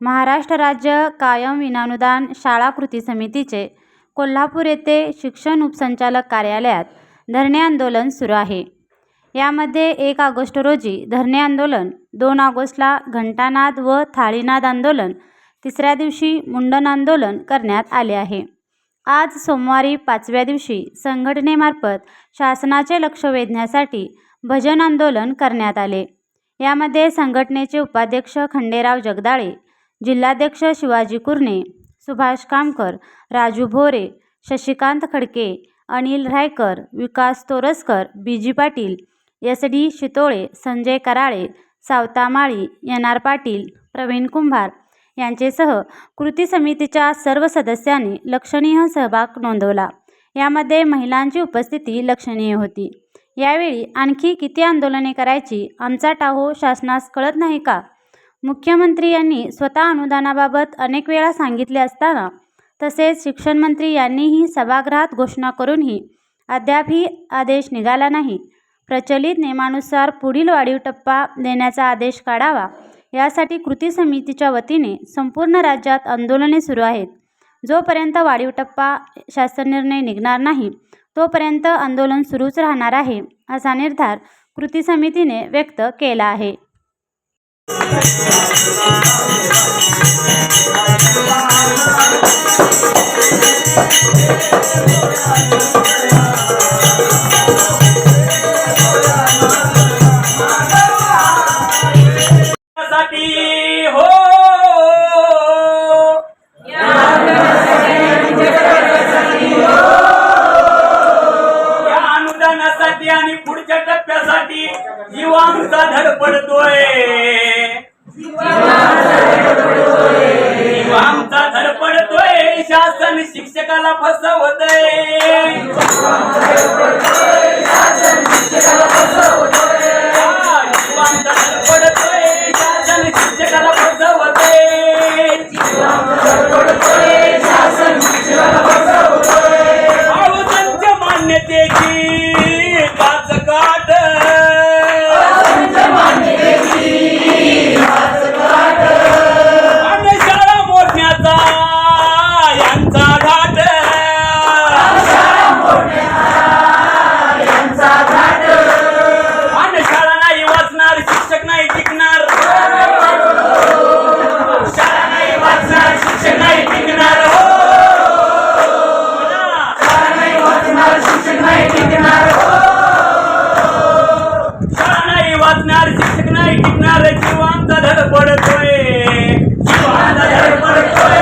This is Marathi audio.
महाराष्ट्र राज्य कायम विनानुदान शाळा कृती समितीचे कोल्हापूर येथे शिक्षण उपसंचालक कार्यालयात धरणे आंदोलन सुरू आहे. यामध्ये एक ऑगस्ट रोजी धरणे आंदोलन दोन ऑगस्टला घंटानाद व थाळीनाद आंदोलन तिसऱ्या दिवशी मुंडन आंदोलन करण्यात आले आहे. आज सोमवारी पाचव्या दिवशी संघटनेमार्फत शासनाचे लक्ष वेधण्यासाठी भजन आंदोलन करण्यात आले. यामध्ये संघटनेचे उपाध्यक्ष खंडेराव जगदाळे जिल्हाध्यक्ष Shivaji Kurane Subhash Kamkar Raju Bhore Shashikant Khadke Anil Raykar Vikas Toraskar BG Patil S D Shitole Sanjay Karale Savata Mali N R Patil Pravin Kumbhar यांचेसह कृती समितीच्या सर्व सदस्यांनी लक्षणीय सहभाग नोंदवला. यामध्ये महिलांची उपस्थिती लक्षणीय होती. यावेळी आणखी किती आंदोलने करायची आमचा टाहो शासनास कळत नाही का? मुख्यमंत्री यांनी स्वतः अनुदानाबाबत अनेक वेळा सांगितले असताना तसेच शिक्षणमंत्री यांनीही सभागृहात घोषणा करूनही अद्यापही आदेश निघाला नाही. प्रचलित नियमानुसार पुढील वाढीव टप्पा देण्याचा आदेश काढावा यासाठी कृती समितीच्या वतीने संपूर्ण राज्यात आंदोलने सुरू आहेत. जोपर्यंत वाढीव टप्पा शासन निर्णय निघणार नाही तोपर्यंत आंदोलन सुरूच राहणार आहे असा निर्धार कृती समितीने व्यक्त केला आहे. हो. आणि पुढच्या टप्प्यासाठी जीव धड धडपडतोय. आमचा धडपडतोय शासन शिक्षकाला फसवतय. कितना कितना रे जीवांचा धड पडतोय जीवांचा धड पडतोय